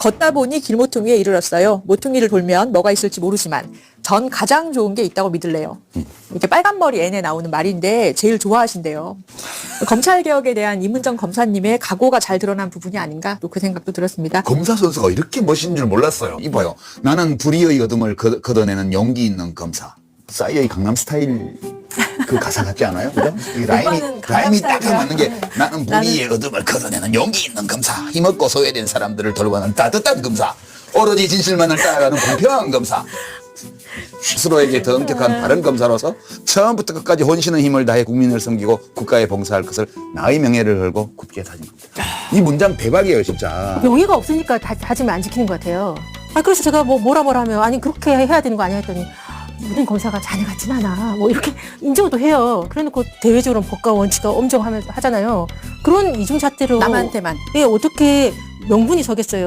걷다 보니 길모퉁이에 이르렀어요. 모퉁이를 돌면 뭐가 있을지 모르지만 전 가장 좋은 게 있다고 믿을래요. 이렇게 빨간 머리 N에 나오는 말인데 제일 좋아하신대요. 검찰 개혁에 대한 이문정 검사님의 각오가 잘 드러난 부분이 아닌가 또 그 생각도 들었습니다. 검사 선수가 이렇게 멋진 줄 몰랐어요. 이봐요. 나는 불의의 어둠을 걷- 걷어내는 용기 있는 검사. 싸이의 강남 스타일 그 가사 같지 않아요? 그죠? 이 라임이, 라임이 딱. 맞는 게 나는 불의의 어둠을 걷어내는 용기 있는 검사. 힘없고 소외된 사람들을 돌보는 따뜻한 검사. 오로지 진실만을 따라가는 공평한 검사. 스스로에게 더 엄격한 바른 검사로서 처음부터 끝까지 혼신의 힘을 다해 국민을 섬기고 국가에 봉사할 것을 나의 명예를 걸고 굳게 다짐합니다. 이 문장 대박이에요, 진짜. 용의가 없으니까 다, 다짐을 안 지키는 것 같아요. 아, 그래서 제가 뭐 뭐라 뭐라 하면 아니 그렇게 해야 되는 거 아니야 했더니 모든 검사가 자네 같진 않아. 뭐 이렇게 인정도 해요. 그래놓고 대외적으로 법과 원칙과 엄정하면 하잖아요. 그런 이중잣대로 남한테만. 예, 어떻게 명분이 서겠어요.